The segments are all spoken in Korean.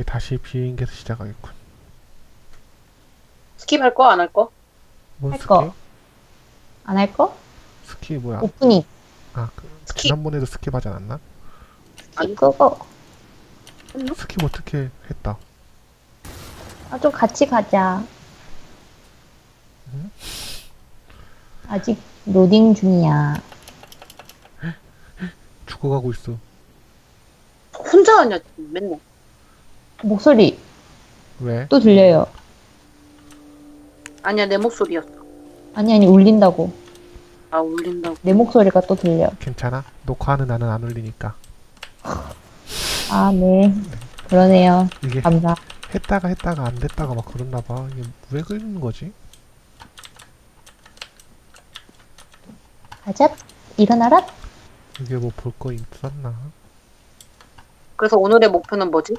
이제 다시 비행기에서 시작하겠군. 스킵할 거 안 할 거? 뭔할 스키? 거. 안할 거? 스키 뭐야? 오프닝. 아, 그, 스키. 지난번에도 스킵 하지 않았나? 아니. 그거. 스킵 어떻게 했다? 아, 좀 같이 가자. 응? 아직 로딩 중이야. 죽어가고 있어. 혼자 하냐, 맨날. 목소리 왜? 또 들려요. 아니야, 내 목소리였어. 아니, 아니, 울린다고. 아, 울린다고. 내 목소리가 또 들려. 괜찮아? 녹화하는 나는 안 울리니까. 아, 네. 그러네요. 이게 감사. 했다가 했다가 안 됐다가 막 그랬나 봐. 이게 왜 그러는 거지? 가자. 일어나라. 이게 뭐 볼 거 있었나? 그래서 오늘의 목표는 뭐지?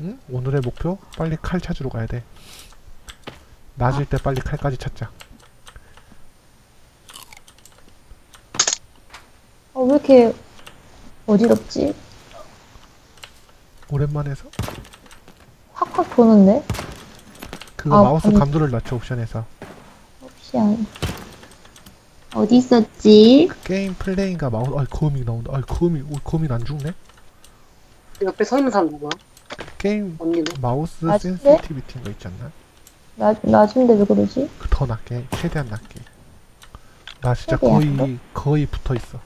응? 오늘의 목표? 빨리 칼 찾으러 가야 돼. 낮일 때 빨리 칼까지 찾자. 어, 왜 이렇게 어지럽지? 오랜만에 해서 확확 도는데? 그거 아, 마우스 아니. 감도를 낮춰 옵션에서 옵션. 어디 있었지? 게임 플레이인가 마우스 아이 거미 나온다 아이 거미 오 거미 안 죽네 옆에 서 있는 사람 누구야? 게임? 마우스 아, 센시티비티인 거 있지 않나? 나, 낮은데 왜 그러지? 그더 낮게 최대한 낮게 나 진짜 거의 거의 붙어 있어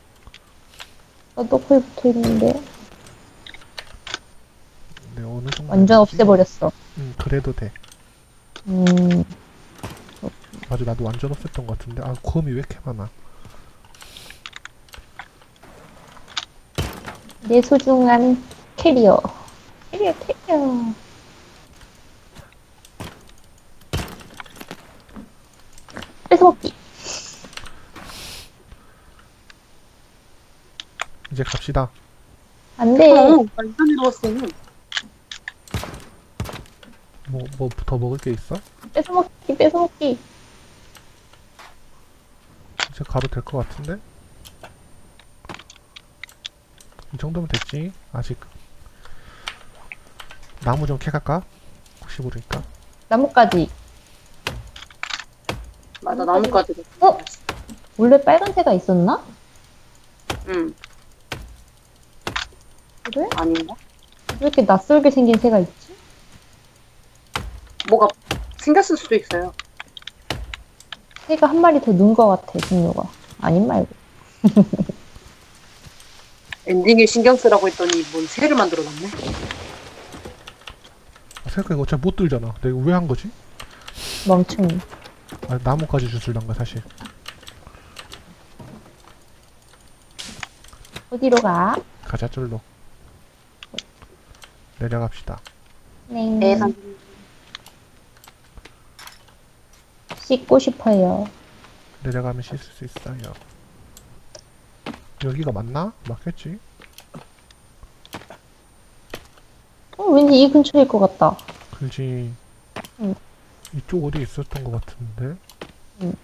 나도 거의 붙어 있는데. 근데 어느 정도 완전 됐지? 없애버렸어. 응 그래도 돼 음, 맞아 나도 완전 없앴던 것 같은데 아 거미 왜 이렇게 많아 내 소중한 캐리어. 캐리어, 캐리어. 뺏어먹기. 이제 갑시다 안 돼. 어, 완전 이루었어. 뭐 뭐 더 먹을 게 있어? 뺏어먹기, 뺏어먹기. 이제 가도 될 것 같은데? 이 정도면 됐지 아직 나무 좀 캐갈까? 혹시 모르니까 나뭇가지. 맞아, 나뭇가지. 어? 원래 빨간새가 있었나? 응, 그래? 아닌가? 왜 이렇게 낯설게 생긴 새가 있지? 뭐가 생겼을 수도 있어요. 새가 한 마리 더 넣은 것 같아, 종류가. 아닌 말고. 엔딩에 신경 쓰라고 했더니 뭔 새를 만들어 놨네? 아, 생각해 이거 어차피 못 들잖아 내가 왜 한 거지? 멍청이. 아, 나무까지 주술란가 사실 어디로 가? 가자 쫄로 내려갑시다 네. 네, 선 씻고 싶어요. 내려가면 씻을 수 있어요 여기가 맞나? 맞겠지? 어, 왠지 이 근처일 것 같다. 그지 응. 이쪽 어디 있었던 것 같은데 응.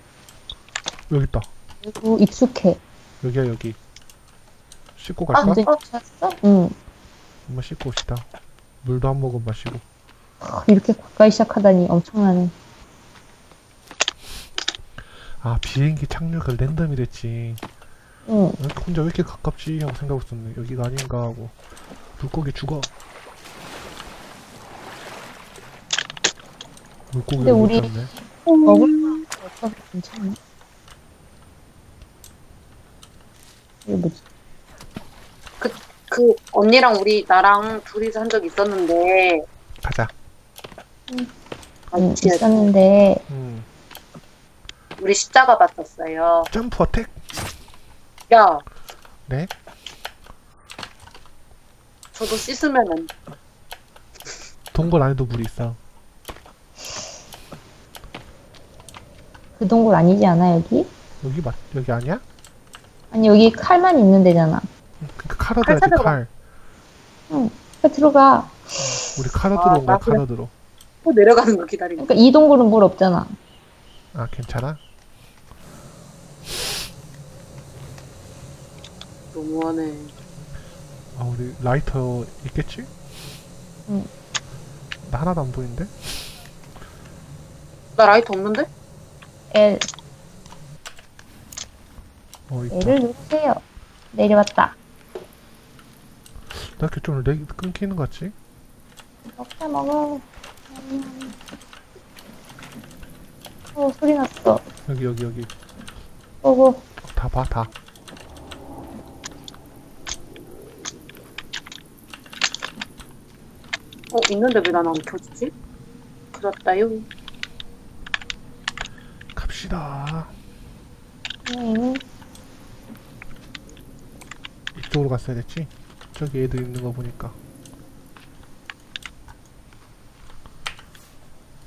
여기 있다 그리고 익숙해. 여기야 여기 씻고 아, 갈까? 완전 찾았어? 응. 한번 씻고 옵시다 물도 한 모금 마시고 아, 이렇게 가까이 시작하다니 엄청나네. 아 비행기 착륙을 랜덤이 됐지 응. 이렇게 혼자 왜 이렇게 가깝지 하고 있었네 여기가 아닌가 하고 물고기 죽어 물고기가 근데 우리- 못 잡네 먹을 거 없어서 괜찮네. 이게 뭐지? 그 언니랑 우리 나랑 둘이서 한 적 있었는데 가자 응, 같이 있었는데, 음. 우리 십자가 봤었어요. 점프 어택 야, 네? 저도 씻으면은 동굴 안에도 물이 있어 그 동굴 아니지 않아, 여기? 여기 맞 여기 아니야? 아니, 여기 칼만 있는 데잖아. 그니까 칼어 칼 들어야지 찾으러 칼 빨리 들어가. 우리 칼어 아, 들어온 거야 나 그래. 칼어 들어 또 내려가는 거 기다리고. 그러니까 이 동굴은 물 없잖아. 아 괜찮아? 너무하네. 아 우리 라이터 있겠지? 응. 나 하나도 안 보이는데? 나 라이트 없는데? L. 어 있다 L을 누르세요. 내려왔다. 나 이렇게 좀 렉, 끊기는 것 같지? 먹자, 먹어. 음. 어, 소리 났어. 여기 여기 여기 오고. 다 봐 다. 어, 있는데 왜 난 안 켜지지? 그렇다요. 갑시다 음, 이쪽으로 갔어야 됐지? 저기 애들 있는 거 보니까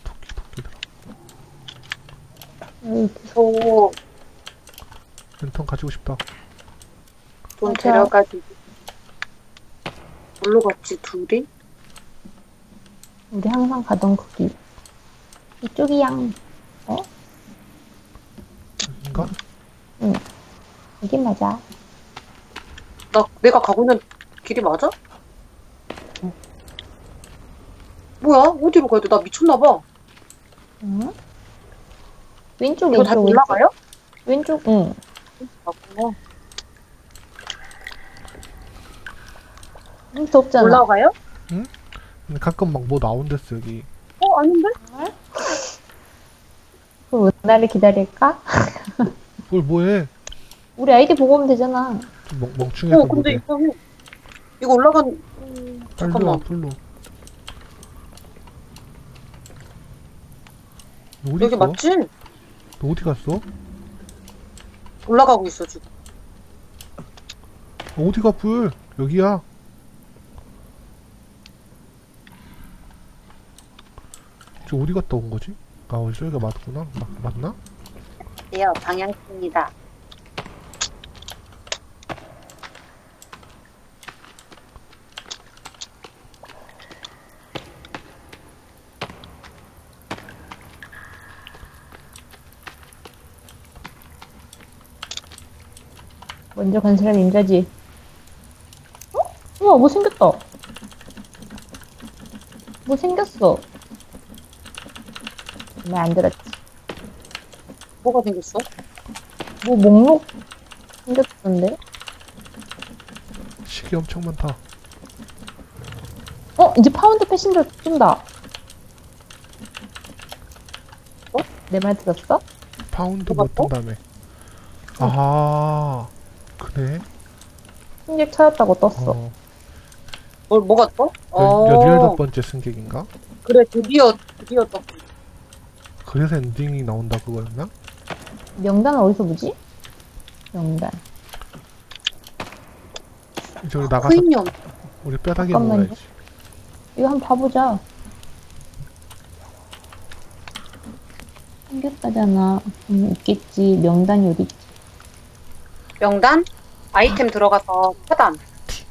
토끼 토끼들 여기 저, 랜턴 가지고 싶다 돈 맞아. 데려가지고. 뭘로 갔지, 둘이? 우리 항상 가던 거기. 이쪽이 양. 인가? 여기 맞아. 나, 내가 가고 있는 길이 맞아? 뭐야? 어디로 가야 돼? 나 미쳤나봐. 응? 왼쪽, 이거 왼쪽, 왼쪽. 올라가요? 왼쪽, 응. 아, 그래. 음, 덥잖아. 올라가요? 근데 가끔 막 뭐 나온댔어 여기 어, 아닌데? 그럼 나를 기다릴까? 뭘 뭐해 우리 아이디 보고 오면 되잖아. 좀 멍, 멍충해서 어, 근데 이거, 이거 올라간, 음, 빨리 와 잠깐만. 풀로 너 어디 여기 있어? 맞지? 너 어디 갔어? 올라가고 있어, 지금. 어디가 불? 여기야. 저 어디 갔다 온 거지? 아, 저기가 맞구나. 마, 맞나? 네요, 방향입니다. 먼저 간 사람이 임자지. 어? 우와, 뭐 생겼다. 뭐 생겼어. 왜안 들었지? 뭐가 생겼어? 뭐 목록 생겼던데? 시계 엄청 많다. 어, 이제 파운드 패신저 쏜다. 어? 내 말 들었어? 파운드 못 뜬다며. 아, 그래? 승객 찾았다고 떴어. 어. 뭘, 뭐가 떠? 열, 어, 열여덟 번째 승객인가? 그래, 드디어, 드디어 떴 그래서 엔딩이 나온다 그거였나? 명단은 어디서 보지? 명단. 저기 나가서 코인이 없 우리 뼈다귀 잠깐만요. 먹어야지. 이거 한번 봐보자. 생겼다잖아. 음, 있겠지. 명단이 어디 있지? 명단? 아이템 들어가서 차단.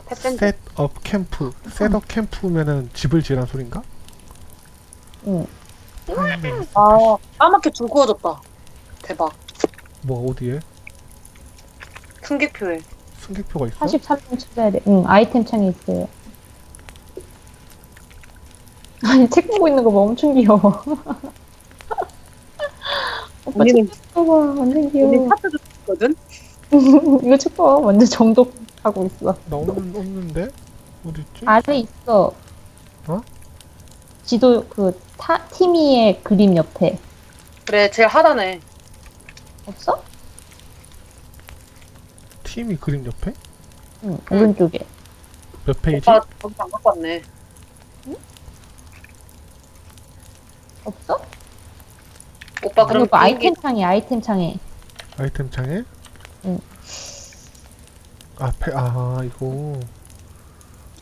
패센저. 셋업 캠프. 셋업 캠프면은 집을 지으란 소린가? 응. 파인드. 아, 까맣게 불 구워졌다. 대박. 뭐 어디에? 승객표에. 승객표가 있어? 43명 찾아야 돼. 응, 아이템 창에 있어요. 아니, 책 보고 있는 거 봐. 엄청 귀여워. 오빠 언니는- 책 봐봐. 완전 우리 귀여워. 카트도 있거든? 이거 책 봐. 완전 정독하고 있어. 나 없는, 없는데? 어디 있지? 아래 있어. 어? 지도 그 타, 티미의 그림 옆에. 그래, 제일 하단에. 없어? 팀이 그림 옆에? 응, 오른쪽에. 몇 페이지? 오빠 거기 안 갖고 왔네. 없어? 오빠 그럼 비행기 아이템 창에, 아이템 창에. 아이템 창에? 응. 앞에, 아, 이거.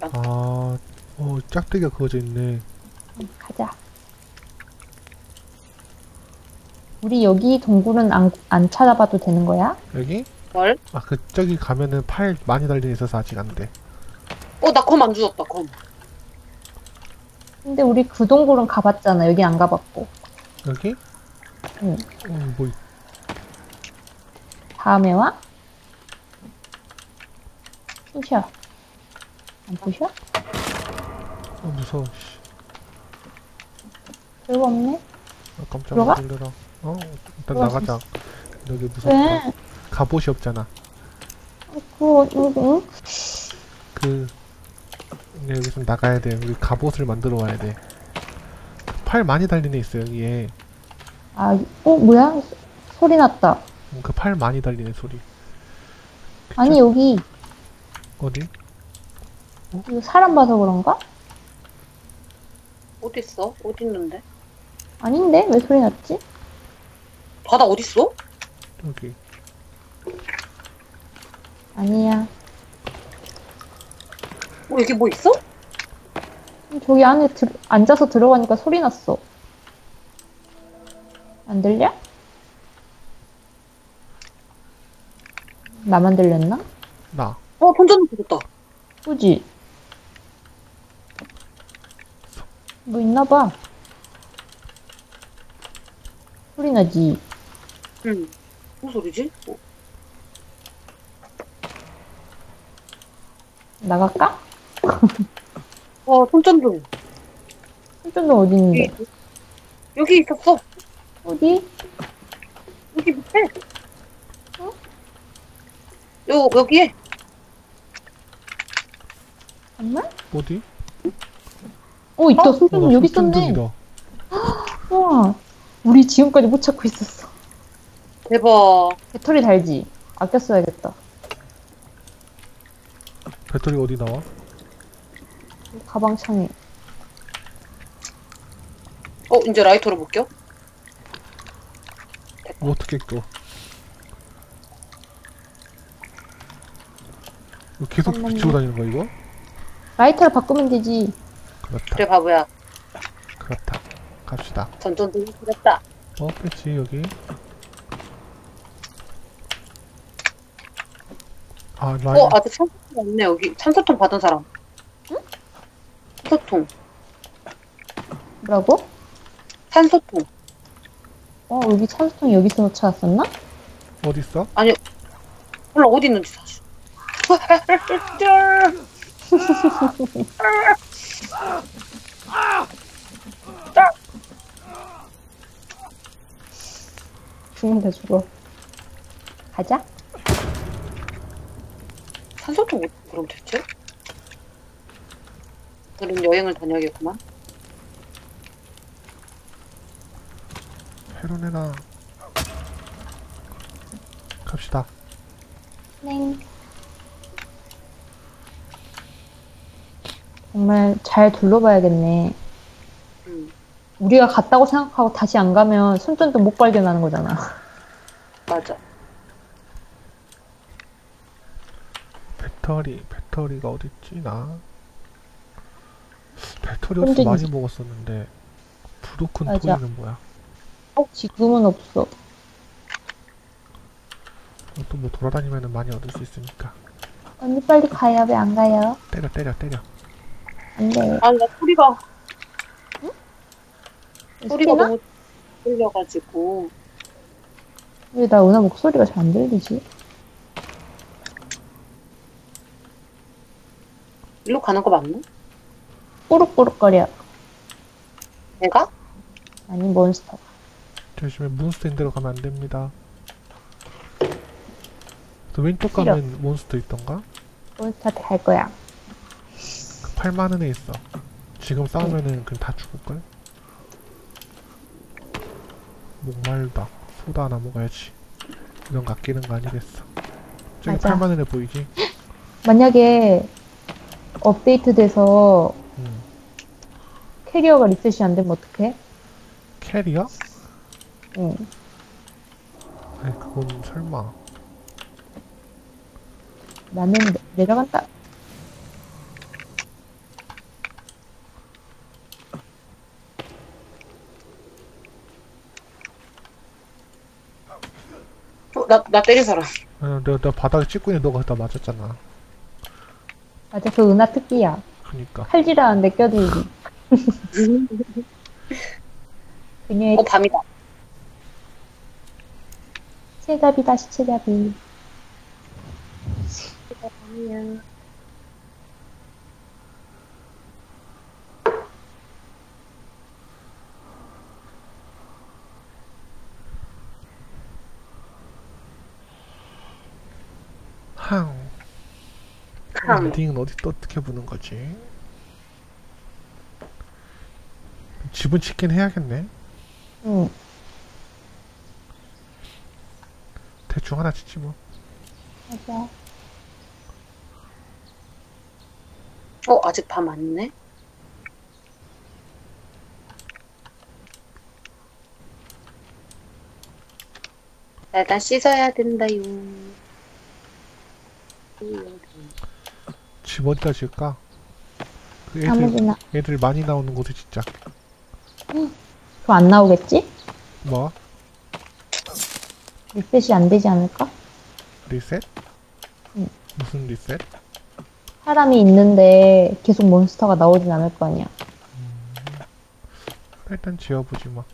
야. 아, 어, 짝대기가 그어져 있네. 응, 가자. 우리 여기 동굴은 안, 안 찾아봐도 되는 거야? 여기? 뭘? 아, 그, 저기 가면은 파일 많이 달려 있어서 아직 안 돼. 어, 나 검 안 주웠다, 검. 근데 우리 그 동굴은 가봤잖아. 여기 안 가봤고. 여기? 응. 어, 뭐, 있- 다음에 와? 부셔. 안 부셔? 어, 무서워, 씨. 별거 없네? 아, 깜짝 들어가? 놀래라. 어, 일단 들어가. 나가자. 여기 무섭다. 왜? 갑옷이 없잖아. 그거, 응, 응? 그 네, 여기서 나가야 돼. 우리 갑옷을 만들어 와야 돼. 팔 많이 달린 애 있어 여기에. 아, 어, 뭐야? 소- 소리 났다. 그 팔 많이 애 소리. 아니, 여기, 어디? 이거 사람 봐서 그런가? 어디 있어? 어디 있는데? 아닌데? 왜 소리 났지? 바다 어디 있어? 여기. 아니야. 어 여기 뭐 있어? 저기 안에 들, 앉아서 들어가니까 소리 났어. 안 들려? 나만 들렸나? 나. 어 손전등 죽었다. 그지? 뭐 있나봐. 소리 나지? 응. 무슨 소리지? 어, 나갈까? 어 손전등. 손전등 어디 있는데? 여기, 여기 있었어. 어디? 여기 밑에. 어? 요 여기에. 정말? 어디? 어, 있다. 어? 손전등 어, 여기 있었네. 우와. 우리 지금까지 못 찾고 있었어. 대박. 배터리 달지? 아껴 써야겠다. 배터리 어디 나와? 가방 창에. 어 이제 라이터로 볼게요. 뭐 어떻게 껴? 이거 계속 잠깐만요. 비추고 다니는 거야 이거? 라이터를 바꾸면 되지. 그렇다. 그래 바보야. 그렇다. 갑시다. 전전등이 그랬다. 어, 그렇지 여기. 아, 라인. 어 아직 산소통 없네 여기. 산소통 받은 사람. 응? 산소통. 뭐라고? 산소통. 어, 여기 찬수통 여기서 찾았었나? 어디 있어? 몰라 어디 있는지. 죽는다, 죽어. 가자. 산소통 그럼 대체? 그럼 여행을 다녀야겠구만. 헤로네나. 갑시다. 네. 정말 잘 둘러봐야겠네. 음 우리가 갔다고 생각하고 다시 안 가면 손전등 못 발견하는 거잖아. 맞아. 배터리, 배터리가 어딨지, 나? 배터리 손전등. 많이 먹었었는데. 부도큰 맞아. 토이는 뭐야? 지금은 없어. 또 뭐 돌아다니면 많이 얻을 수 있으니까. 언니 빨리 가요. 왜 안 가요? 때려, 때려, 때려. 안 돼. 아 나 소리가 소리가 소리나? 너무 들려가지고 왜 나 은하 목소리가 잘 안 들리지? 일로 가는 거 맞나? 꾸룩꾸룩거려. 내가? 아니, 몬스터. 조심해, 몬스터 인데로 가면 안 됩니다. 또 왼쪽 싫어. 가면 몬스터 있던가? 몬스터한테 갈 거야. 그팔 많은 애 있어. 지금 싸우면은 그냥 다 죽을걸? 목말다. 소다 하나 먹어야지. 이런 거 아끼는 거 아니겠어. 저기 맞아. 팔 많은 애 보이지? 만약에 업데이트 돼서 응. 캐리어가 리셋이 안 되면 어떡해? 캐리어? 응. 아니 그건 설마. 나는 내- 내려간다. 나, 나 때린 사람. 아니, 내가, 내가 바닥에 찍고 있는 너가 그다 맞았잖아. 맞아, 그 은하 특기야. 그니까. 칼질하는데 껴들기. 그녀의 어, 밤이다. 시체잡이다, 시체잡이. 밤이야. 항. 참. 엔딩은 어디 또 어떻게 보는 거지? 집은 짓긴 해야겠네. 응. 대충 하나 짓지 뭐. 맞아. 어, 아직 밤? 나 일단 씻어야 된다요. 집 어디다 지을까? 그 애들, 아무데나. 애들 많이 나오는 곳에 짓자. 그거 안 나오겠지? 뭐? 리셋이 안 되지 않을까? 리셋? 응. 무슨 리셋? 사람이 있는데 계속 몬스터가 나오진 않을 거 아니야. 일단 지어보지 뭐.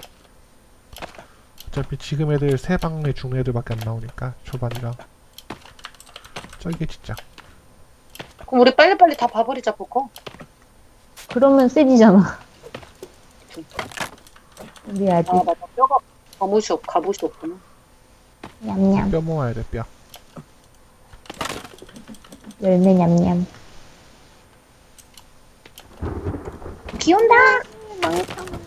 어차피 지금 애들 세 방에 죽는 애들밖에 안 나오니까 초반이라. 저기 짓자. 그럼 우리 빨리빨리 다 봐버리자, 보고. 그러면 세지잖아. 우리 아직 아, 맞아. 뼈가 갑옷이, 없, 갑옷이 없구나. 냠냠. 뼈 모아야 돼 뼈. 열매 냠냠. 비 온다! 망했다.